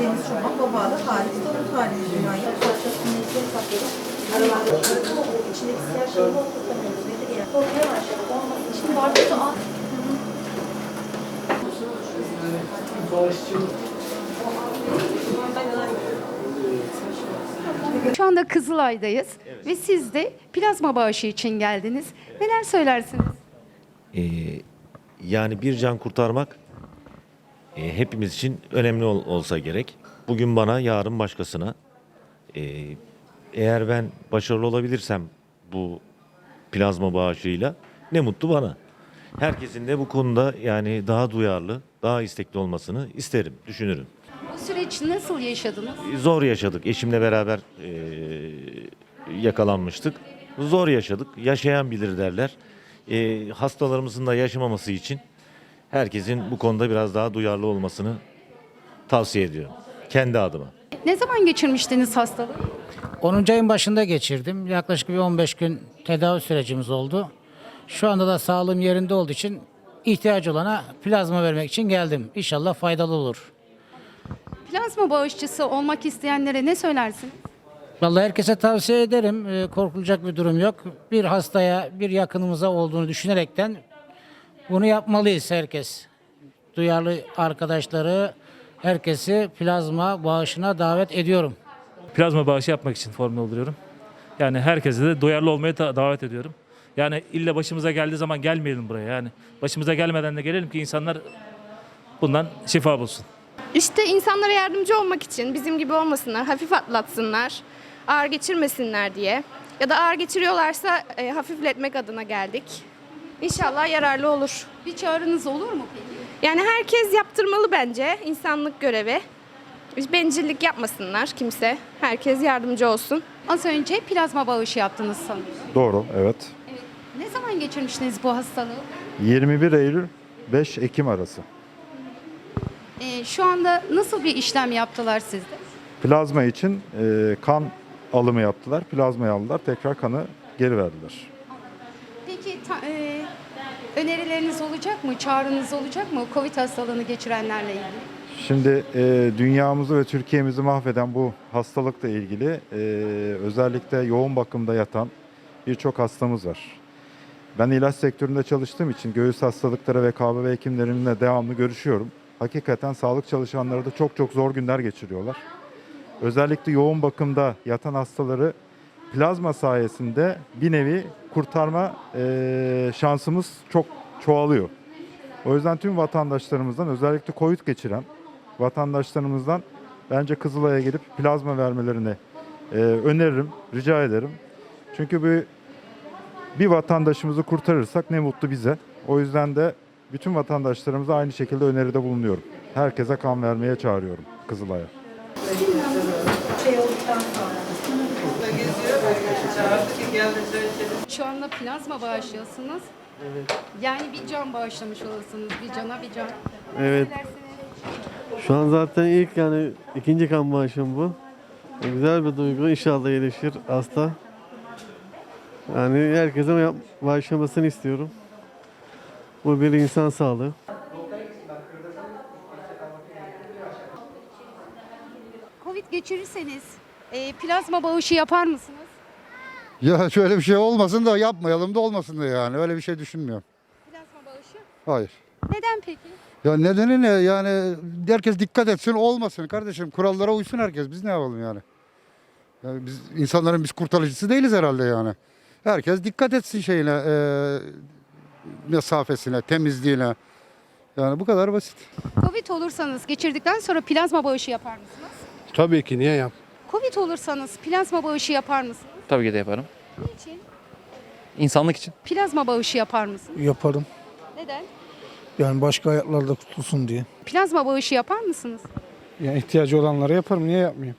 Deniz Çoban, Baba'da tarih, doğru tarih dünyayı. Parçasının içine sakladık. Aralarda içindeki siyah şeyi bol tutamıyoruz. Nedir ya? Korkmaya başladık. Olmasın. Şimdi bardağı al. Şu anda Kızılay'dayız ve siz de plazma bağışı için geldiniz. Neler söylersiniz? Ee, yani bir can kurtarmak e, hepimiz için önemli ol- olsa gerek. Bugün bana, yarın başkasına. Ee, eğer ben başarılı olabilirsem bu plazma bağışıyla ne mutlu bana. Herkesin de bu konuda yani daha duyarlı, daha istekli olmasını isterim, düşünürüm. Bu süreci nasıl yaşadınız? Zor yaşadık. Eşimle beraber e, yakalanmıştık. Zor yaşadık. Yaşayan bilir derler. E, hastalarımızın da yaşamaması için herkesin bu konuda biraz daha duyarlı olmasını tavsiye ediyorum. Kendi adıma. Ne zaman geçirmiştiniz hastalığı? 10. ayın başında geçirdim. Yaklaşık bir 15 gün tedavi sürecimiz oldu. Şu anda da sağlığım yerinde olduğu için ihtiyacı olana plazma vermek için geldim. İnşallah faydalı olur. Plazma bağışçısı olmak isteyenlere ne söylersiniz? Vallahi herkese tavsiye ederim. Ee, korkulacak bir durum yok. Bir hastaya, bir yakınımıza olduğunu düşünerekten bunu yapmalıyız herkes. Duyarlı arkadaşları, herkesi plazma bağışına davet ediyorum. plazma bağışı yapmak için form dolduruyorum. Yani herkese de duyarlı olmaya da- davet ediyorum. Yani illa başımıza geldiği zaman gelmeyelim buraya yani. Başımıza gelmeden de gelelim ki insanlar bundan şifa bulsun. İşte insanlara yardımcı olmak için bizim gibi olmasınlar, hafif atlatsınlar, ağır geçirmesinler diye. Ya da ağır geçiriyorlarsa e, hafifletmek adına geldik. İnşallah yararlı olur. Bir çağrınız olur mu peki? Yani herkes yaptırmalı bence insanlık görevi. Hiç Bencillik yapmasınlar kimse. Herkes yardımcı olsun. Az önce plazma bağışı yaptınız sanırım. Doğru, evet. Ne zaman geçirmiştiniz bu hastalığı? 21 Eylül 5 Ekim arası. Ee, şu anda nasıl bir işlem yaptılar sizde? Plazma için e, kan alımı yaptılar. Plazmayı aldılar. Tekrar kanı geri verdiler. Önerileriniz olacak mı? Çağrınız olacak mı? Covid hastalığını geçirenlerle ilgili. Şimdi e, dünyamızı ve Türkiye'mizi mahveden bu hastalıkla ilgili e, özellikle yoğun bakımda yatan birçok hastamız var. Ben ilaç sektöründe çalıştığım için göğüs hastalıkları ve KBB hekimlerimle devamlı görüşüyorum. Hakikaten sağlık çalışanları da çok çok zor günler geçiriyorlar. Özellikle yoğun bakımda yatan hastaları plazma sayesinde bir nevi kurtarma e, şansımız çok çoğalıyor. O yüzden tüm vatandaşlarımızdan özellikle COVID geçiren vatandaşlarımızdan bence Kızılay'a gelip plazma vermelerini e, öneririm, rica ederim. Çünkü bir, bir vatandaşımızı kurtarırsak ne mutlu bize. O yüzden de bütün vatandaşlarımıza aynı şekilde öneride bulunuyorum. Herkese kan vermeye çağırıyorum Kızılay'a. Şey olduktan sonra. Şu anda plazma bağışlıyorsunuz. Yani bir can bağışlamış olursunuz. Bir cana bir can. Evet. Şu an zaten ilk yani ikinci kan bağışım bu. E, Güzel bir duygu. İnşallah iyileşir hasta. Yani herkese bağışlamasını istiyorum. Bu bir insan sağlığı. Covid geçirirseniz e, plazma bağışı yapar mısınız? Ya şöyle bir şey olmasın da yapmayalım da olmasın da yani. Öyle bir şey düşünmüyorum. Plazma bağışı. Hayır. Neden peki? Ya nedeni ne? Yani herkes dikkat etsin olmasın kardeşim. Kurallara uysun herkes. Biz ne yapalım yani? yani biz insanların biz kurtarıcısı değiliz herhalde yani. Herkes dikkat etsin şeyine, e, mesafesine, temizliğine. Yani bu kadar basit. Covid olursanız geçirdikten sonra plazma bağışı yapar mısınız? Tabii ki niye yap? Covid olursanız plazma bağışı yapar mısınız? Tabii ki de yaparım. Niçin? İnsanlık için. Plazma bağışı yapar mısınız? Yaparım. Neden? Yani başka hayatlarda kurtulsun diye. Plazma bağışı yapar mısınız? Yani ihtiyacı olanlara yaparım. Niye yapmayayım?